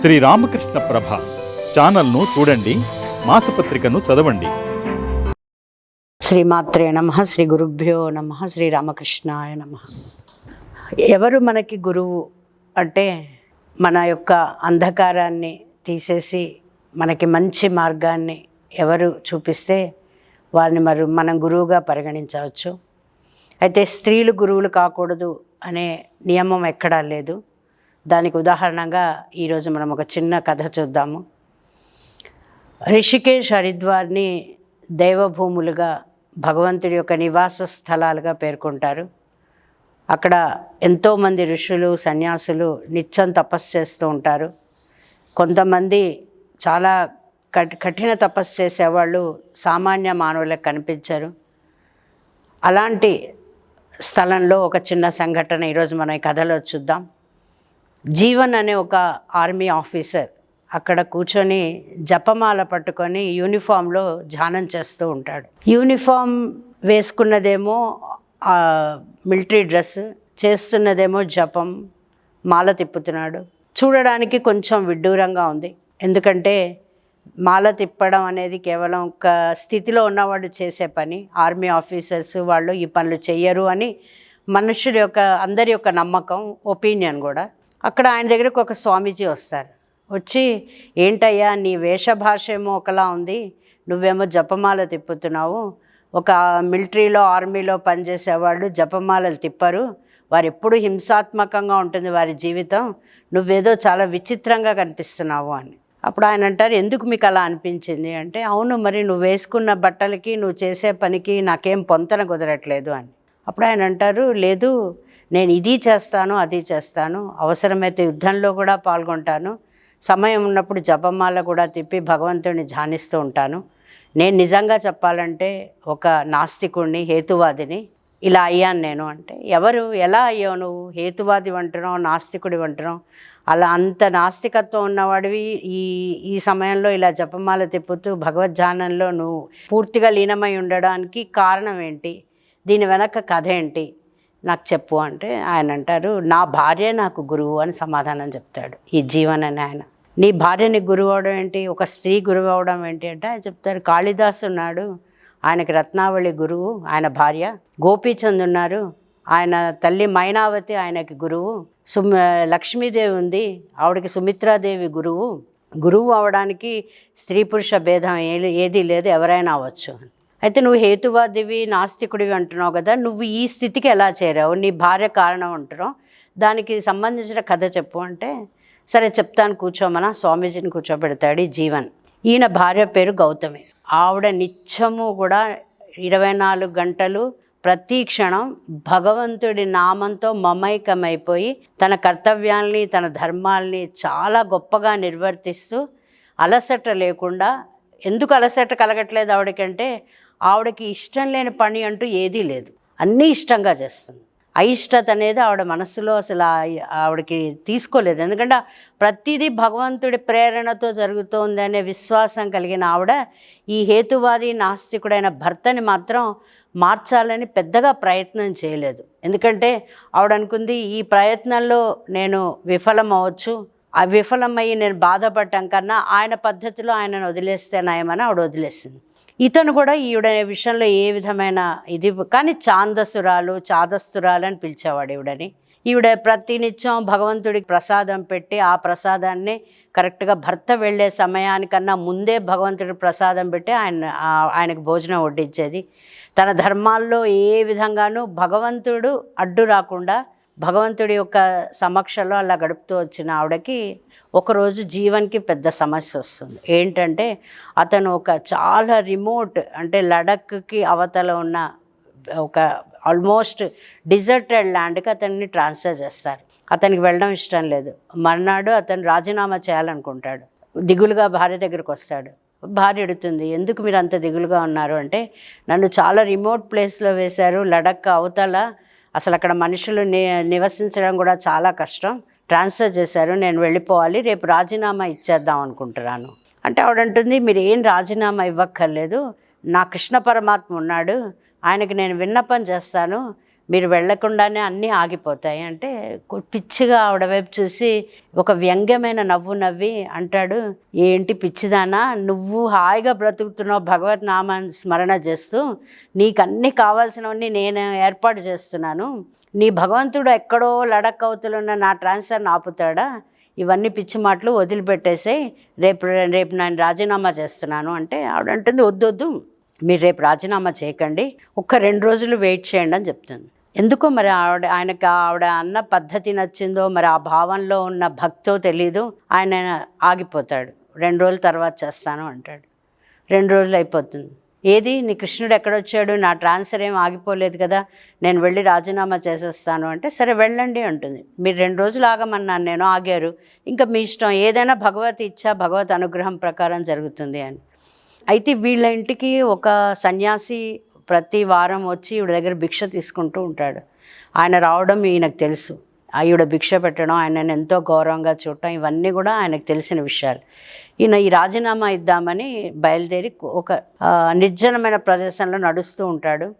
శ్రీ రామకృష్ణ ప్రభ ఛానల్ను చూడండి మాసపత్రికను చదవండి. శ్రీమాత్రే నమ శ్రీ గురుభ్యో నమ శ్రీ రామకృష్ణాయ నమ. ఎవరు మనకి గురువు అంటే మన యొక్క అంధకారాన్ని తీసేసి మనకి మంచి మార్గాన్ని ఎవరు చూపిస్తే వారిని మరి మనం గురువుగా పరిగణించవచ్చు. అయితే స్త్రీలు గురువులు కాకూడదు అనే నియమం ఎక్కడా లేదు. దానికి ఉదాహరణగా ఈరోజు మనం ఒక చిన్న కథ చూద్దాము. రిషికేష్ హరిద్వార్ని దైవభూములుగా భగవంతుడి యొక్క నివాస స్థలాలుగా పేర్కొంటారు. అక్కడ ఎంతోమంది ఋషులు సన్యాసులు నిత్యం తపస్సు చేస్తూ ఉంటారు. కొంతమంది చాలా కఠి కఠిన తపస్సు చేసేవాళ్ళు సామాన్య మానవులకు కనిపించరు. అలాంటి స్థలంలో ఒక చిన్న సంఘటన ఈరోజు మనం ఈ కథలో చూద్దాం. జీవన్ అనే ఒక ఆర్మీ ఆఫీసర్ అక్కడ కూర్చొని జపమాల పట్టుకొని యూనిఫామ్లో ధ్యానం చేస్తూ ఉంటాడు. యూనిఫామ్ వేసుకున్నదేమో మిలిటరీ డ్రెస్ చేస్తున్నదేమో జపం మాల తిప్పుతున్నాడు. చూడడానికి కొంచెం విడ్డూరంగా ఉంది. ఎందుకంటే మాల తిప్పడం అనేది కేవలం ఒక స్థితిలో ఉన్నవాడు చేసే పని. ఆర్మీ ఆఫీసర్స్ వాళ్ళు ఈ పనులు చెయ్యరు అని మనుషుల యొక్క అందరి యొక్క నమ్మకం ఒపీనియన్ కూడా. అక్కడ ఆయన దగ్గరికి ఒక స్వామీజీ వస్తారు. వచ్చి ఏంటయ్యా నీ వేషభాష ఏమో ఒకలా ఉంది. నువ్వేమో జపమాల తిప్పుతున్నావు. ఒక మిలిటరీలో ఆర్మీలో పనిచేసేవాళ్ళు జపమాలలు తిప్పరు. వారు ఎప్పుడు హింసాత్మకంగా ఉంటుంది వారి జీవితం. నువ్వేదో చాలా విచిత్రంగా కనిపిస్తున్నావు అని. అప్పుడు ఆయన అంటారు ఎందుకు మీకు అలా అనిపించింది? అంటే అవును మరి నువ్వు వేసుకున్న బట్టలకి నువ్వు చేసే పనికి నాకేం పొంతన కుదరట్లేదు అని. అప్పుడు ఆయన అంటారు లేదు నేను ఇది చేస్తాను అది చేస్తాను. అవసరమైతే యుద్ధంలో కూడా పాల్గొంటాను. సమయం ఉన్నప్పుడు జపమాల కూడా తిప్పి భగవంతుడిని ధ్యానిస్తూ ఉంటాను. నేను నిజంగా చెప్పాలంటే ఒక నాస్తికుడిని హేతువాదిని ఇలా అయ్యాను నేను అంటే ఎవరు ఎలా అయ్యావు నువ్వు? హేతువాది వంటనో నాస్తికుడి వంటనో? అలా అంత నాస్తికత్వం ఉన్నవాడివి ఈ ఈ సమయంలో ఇలా జపమాల తిప్పుతూ భగవద్ధ్యానంలో నువ్వు పూర్తిగా లీనమై ఉండడానికి కారణం ఏంటి? దీని వెనక కథ ఏంటి? నాకు చెప్పు అంటే ఆయన అంటారు నా భార్య నాకు గురువు అని సమాధానం చెప్తాడు ఈ జీవన్ అని ఆయన. నీ భార్యని గురువు అవడం ఏంటి? ఒక స్త్రీ గురువు అవడం ఏంటి అంటే ఆయన చెప్తారు కాళిదాస్ ఉన్నాడు ఆయనకి రత్నావళి గురువు ఆయన భార్య గోపీచంద్ ఉన్నారు ఆయన తల్లి మైనావతి ఆయనకి గురువు సుమ లక్ష్మీదేవి ఉంది ఆవిడకి సుమిత్రాదేవి గురువు గురువు అవడానికి స్త్రీ పురుష భేదం ఏ ఏదీ లేదు ఎవరైనా అవ్వచ్చు అయితే నువ్వు హేతువాదివి నాస్తికుడివి అంటున్నావు కదా నువ్వు ఈ స్థితికి ఎలా చేరావు? నీ భార్య కారణం అంటున్నావు. దానికి సంబంధించిన కథ చెప్పు అంటే సరే చెప్తాను కూర్చోమన? స్వామీజీని కూర్చోబెడతాడు జీవన్. ఈయన భార్య పేరు గౌతమి. ఆవిడ నిత్యము కూడా ఇరవై నాలుగు గంటలు ప్రతి క్షణం భగవంతుడి నామంతో మమైకమైపోయి తన కర్తవ్యాల్ని తన ధర్మాల్ని చాలా గొప్పగా నిర్వర్తిస్తూ అలసట లేకుండా ఎందుకు అలసట కలగట్లేదు ఆవిడకంటే ఆవిడకి ఇష్టం లేని పని అంటూ ఏదీ లేదు. అన్నీ ఇష్టంగా చేస్తుంది. అయిష్టత అనేది ఆవిడ మనసులో అసలు ఆవిడకి తీసుకోలేదు. ఎందుకంటే ప్రతిదీ భగవంతుడి ప్రేరణతో జరుగుతోంది అనే విశ్వాసం కలిగిన ఆవిడ ఈ హేతువాది నాస్తికుడైన భర్తని మాత్రం మార్చాలని పెద్దగా ప్రయత్నం చేయలేదు. ఎందుకంటే ఆవిడ అనుకుంది ఈ ప్రయత్నంలో నేను విఫలం అవ్వచ్చు ఆ విఫలమయ్యి నేను బాధపడటం కన్నా ఆయన పద్ధతిలో ఆయనను వదిలేస్తే నయమని ఆవిడ వదిలేసింది. ఇతను కూడా ఈవిడనే విషయంలో ఏ విధమైన ఇది కానీ చాందసురాలు చాదస్తురాలు అని పిలిచేవాడు ఈవిడని. ఈవిడ ప్రతినిత్యం భగవంతుడికి ప్రసాదం పెట్టి ఆ ప్రసాదాన్ని కరెక్ట్గా భర్త వెళ్ళే సమయానికన్నా ముందే భగవంతుడికి ప్రసాదం పెట్టి ఆయన ఆయనకు భోజనం వడ్డించేది. తన ధర్మాల్లో ఏ విధంగానూ భగవంతుడు అడ్డు రాకుండా భగవంతుడి యొక్క సమక్షంలో అలా గడుపుతూ వచ్చిన ఆవిడకి ఒకరోజు జీవన్కి పెద్ద సమస్య వస్తుంది. ఏంటంటే అతను ఒక చాలా రిమోట్ అంటే లడఖ్కి అవతల ఉన్న ఒక ఆల్మోస్ట్ డిజర్టెడ్ ల్యాండ్కి అతన్ని ట్రాన్స్ఫర్ చేస్తారు. అతనికి వెళ్ళడం ఇష్టం లేదు. మర్నాడు అతను రాజీనామా చేయాలనుకుంటాడు. దిగులుగా భార్య దగ్గరికి వస్తాడు. భార్య ఎడుతుంది ఎందుకు మీరు అంత దిగులుగా ఉన్నారు? అంటే నన్ను చాలా రిమోట్ ప్లేస్లో వేశారు. లడక్ అవతల అసలు అక్కడ మనుషులు ని నివసించడం కూడా చాలా కష్టం. ట్రాన్స్ఫర్ చేశారు నేను వెళ్ళిపోవాలి రేపు రాజీనామా ఇచ్చేద్దాం అనుకుంటున్నాను. అంటే ఆవిడంటుంది మీరు ఏం రాజీనామా ఇవ్వక్కర్లేదు. నా కృష్ణ పరమాత్మ ఉన్నాడు. ఆయనకి నేను విన్నపం చేస్తాను. మీరు వెళ్ళకుండానే అన్నీ ఆగిపోతాయి. అంటే పిచ్చిగా ఆవిడ వైపు చూసి ఒక వ్యంగ్యమైన నవ్వు నవ్వి అంటాడు ఏంటి పిచ్చిదానా? నువ్వు హాయిగా బ్రతుకుతున్నావు భగవత్ నామాన్ని స్మరణ చేస్తూ నీకు అన్నీ కావాల్సినవన్నీ నేను ఏర్పాటు చేస్తున్నాను. నీ భగవంతుడు ఎక్కడో లడక్ అవుతులున్న నా ట్రాన్స్ఫర్ని ఆపుతాడా? ఇవన్నీ పిచ్చి మాటలు వదిలిపెట్టేసి రేపు రేపు నేను రాజీనామా చేస్తున్నాను. అంటే ఆవిడ అంటుంది వద్దు వద్దు మీరు రేపు రాజీనామా చేయకండి ఒక్క రెండు రోజులు వెయిట్ చేయండి అని చెప్తుంది. ఎందుకో మరి ఆవిడ ఆయనకి ఆవిడ అన్న పద్ధతి నచ్చిందో మరి ఆ భావంలో ఉన్న భక్తో తెలీదు ఆయన ఆగిపోతాడు. రెండు రోజుల తర్వాత చేస్తాను అంటాడు. రెండు రోజులు అయిపోతుంది. ఏది? నీ కృష్ణుడు ఎక్కడొచ్చాడు? నా ట్రాన్స్ఫర్ ఏం ఆగిపోలేదు కదా నేను వెళ్ళి రాజీనామా చేసేస్తాను అంటే సరే వెళ్ళండి అంటుంది. మీరు రెండు రోజులు ఆగమన్నాను నేను ఆగారు. ఇంకా మీ ఇష్టం ఏదైనా భగవత్ ఇచ్చా భగవత్ అనుగ్రహం ప్రకారం జరుగుతుంది అని. అయితే వీళ్ళ ఇంటికి ఒక సన్యాసి ప్రతి వారం వచ్చి ఈవిడ దగ్గర భిక్ష తీసుకుంటూ ఉంటాడు. ఆయన రావడం ఈయనకు తెలుసు. ఈవిడ భిక్ష పెట్టడం ఆయనను ఎంతో గౌరవంగా చూడటం ఇవన్నీ కూడా ఆయనకు తెలిసిన విషయాలు. ఈయన ఈ రాజీనామా ఇద్దామని బయలుదేరి ఒక నిర్జనమైన ప్రదేశంలో నడుస్తూ ఉంటాడు.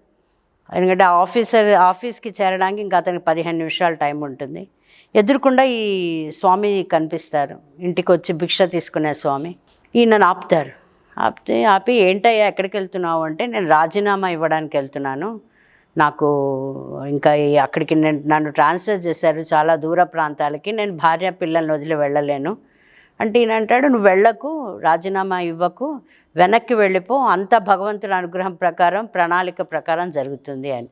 ఎందుకంటే ఆఫీసర్ ఆఫీస్కి చేరడానికి ఇంకా అతనికి పదిహేను నిమిషాలు టైం ఉంటుంది. ఎదురుకుండా ఈ స్వామి కనిపిస్తారు. ఇంటికి వచ్చి భిక్ష తీసుకునే స్వామి. ఈయనను ఆపుతారు. ఆపితే ఆపి ఏంటయ్యా ఎక్కడికి వెళ్తున్నావు అంటే నేను రాజీనామా ఇవ్వడానికి వెళ్తున్నాను. నాకు ఇంకా అక్కడికి నేను నన్ను ట్రాన్స్ఫర్ చేశారు చాలా దూర ప్రాంతాలకి. నేను భార్య పిల్లల్ని వదిలి వెళ్ళలేను. అంటే ఈయన అంటాడు నువ్వు వెళ్ళకు రాజీనామా ఇవ్వకు వెనక్కి వెళ్ళిపో అంత భగవంతుడి అనుగ్రహం ప్రకారం ప్రణాళిక ప్రకారం జరుగుతుంది అని.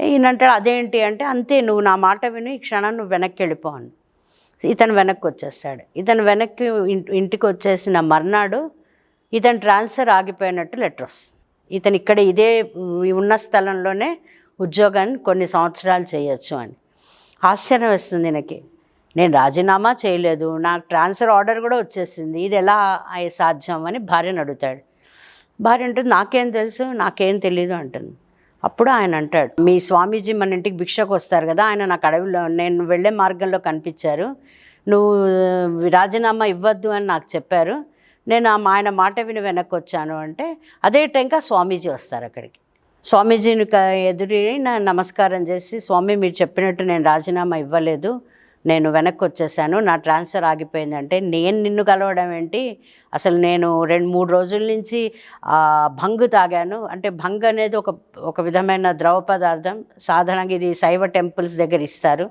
ఈయన అంటాడు అదేంటి? అంటే అంతే నువ్వు నా మాట విని ఈ క్షణం నువ్వు వెనక్కి వెళ్ళిపో అని. ఇతను వెనక్కి వచ్చేస్తాడు. ఇతను వెనక్కి ఇంటికి వచ్చేసిన మర్నాడు ఇతను ట్రాన్స్ఫర్ ఆగిపోయినట్టు లెటర్ వస్తుంది. ఇతను ఇక్కడ ఇదే ఉన్న స్థలంలోనే ఉద్యోగాన్ని కొన్ని సంవత్సరాలు చేయొచ్చు అని. ఆశ్చర్యం వేస్తుంది ఈయనకి. నేను రాజీనామా చేయలేదు నాకు ట్రాన్స్ఫర్ ఆర్డర్ కూడా వచ్చేసింది ఇది ఎలా సాధ్యం అని భార్యను అడుగుతాడు. భార్య అంటుంది నాకేం తెలుసు నాకేం తెలీదు అంటుంది. అప్పుడు ఆయన అంటాడు మీ స్వామీజీ మన ఇంటికి భిక్షకు వస్తారు కదా ఆయన నాకు అడవిలో నేను వెళ్ళే మార్గంలో కనిపించారు. నువ్వు రాజీనామా ఇవ్వద్దు అని నాకు చెప్పారు. నేను ఆ ఆయన మాట విని వెనక్కి వచ్చాను అంటే అదే టైంకా స్వామీజీ వస్తారు అక్కడికి. స్వామీజీని ఎదురి నా నమస్కారం చేసి స్వామి మీరు చెప్పినట్టు నేను రాజీనామా ఇవ్వలేదు. నేను వెనక్కి వచ్చేసాను నా ట్రాన్స్ఫర్ ఆగిపోయిందంటే నేను నిన్ను కలవడం ఏంటి? అసలు నేను రెండు మూడు రోజుల నుంచి భంగు తాగాను. అంటే భంగ్ అనేది ఒక ఒక విధమైన ద్రవ పదార్థం. సాధారణంగా ఇది శైవ టెంపుల్స్ దగ్గర ఇస్తారు.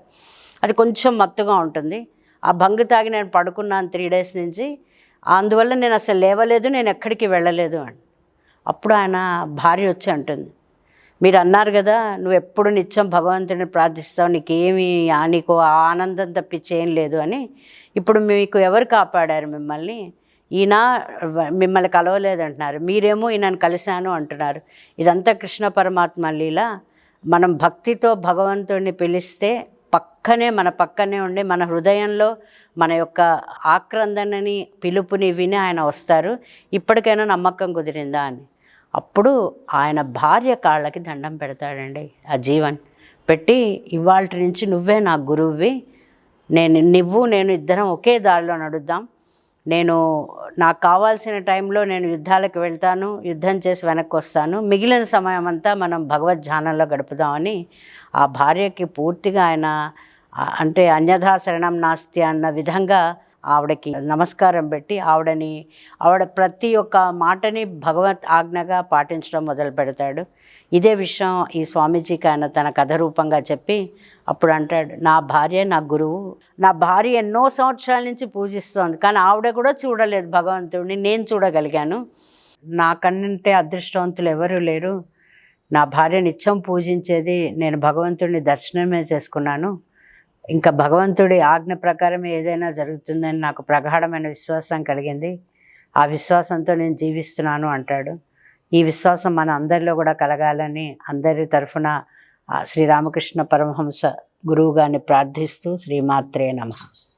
అది కొంచెం మత్తుగా ఉంటుంది. ఆ భంగు తాగి నేను పడుకున్నాను త్రీ డేస్ నుంచి. అందువల్ల నేను అసలు లేవలేదు నేను ఎక్కడికి వెళ్ళలేదు అని. అప్పుడు ఆయన భార్య వచ్చి అంటుంది మీరు అన్నారు కదా నువ్వు ఎప్పుడు నిత్యం భగవంతుడిని ప్రార్థిస్తావు నీకేమి ఆ- నీకు ఆ ఆనందం తప్పించి ఏం లేదు అని. ఇప్పుడు మీకు ఎవరు కాపాడారు మిమ్మల్ని? ఈయన మిమ్మల్ని కలవలేదంటున్నారు. మీరేమో ఈయనను కలిశాను అంటున్నారు. ఇదంతా కృష్ణ పరమాత్మ లీల. మనం భక్తితో భగవంతుడిని పిలిస్తే పక్కనే మన పక్కనే ఉండి మన హృదయంలో మన యొక్క ఆక్రందనని పిలుపుని విని ఆయన వస్తారు. ఇప్పటికైనా నమ్మకం కుదిరిందా అని. అప్పుడు ఆయన భార్య కాళ్ళకి దండం పెడతాడండి ఆ జీవన్. పెట్టి ఇవాళ నుంచి నువ్వే నా గురువువి నేను నువ్వు నేను ఇద్దరం ఒకే దారిలో నడుద్దాం. నేను నాకు కావాల్సిన టైంలో నేను యుద్ధాలకు వెళ్తాను యుద్ధం చేసి వెనక్కి వస్తాను. మిగిలిన సమయం అంతా మనం భగవద్ ధ్యానంలో గడుపుదామని ఆ భార్యకి పూర్తిగా ఆయన అంటే అన్యథా శరణం నాస్తి అన్న విధంగా ఆవిడకి నమస్కారం పెట్టి ఆవిడని ఆవిడ ప్రతి ఒక్క మాటని భగవత్ ఆజ్ఞగా పాటించడం మొదలు పెడతాడు. ఇదే విషయం ఈ స్వామీజీకి ఆయన తన కథ రూపంగా చెప్పి అప్పుడు అంటాడు నా భార్య నా గురువు నా భార్య ఎన్నో సంవత్సరాల నుంచి పూజిస్తోంది కానీ ఆవిడ కూడా చూడలేదు భగవంతుడిని నేను చూడగలిగాను. నాకన్నంటే అదృష్టవంతులు ఎవరూ లేరు. నా భార్య నిత్యం పూజించేది నేను భగవంతుడిని దర్శనమే చేసుకున్నాను. ఇంకా భగవంతుడి ఆజ్ఞ ప్రకారం ఏదైనా జరుగుతుందని నాకు ప్రగాఢమైన విశ్వాసం కలిగింది. ఆ విశ్వాసంతో నేను జీవిస్తున్నాను అంటాడు. ఈ విశ్వాసం మన అందరిలో కూడా కలగాలని అందరి తరఫున శ్రీరామకృష్ణ పరమహంస గురువు గారిని ప్రార్థిస్తూ శ్రీమాత్రే నమః.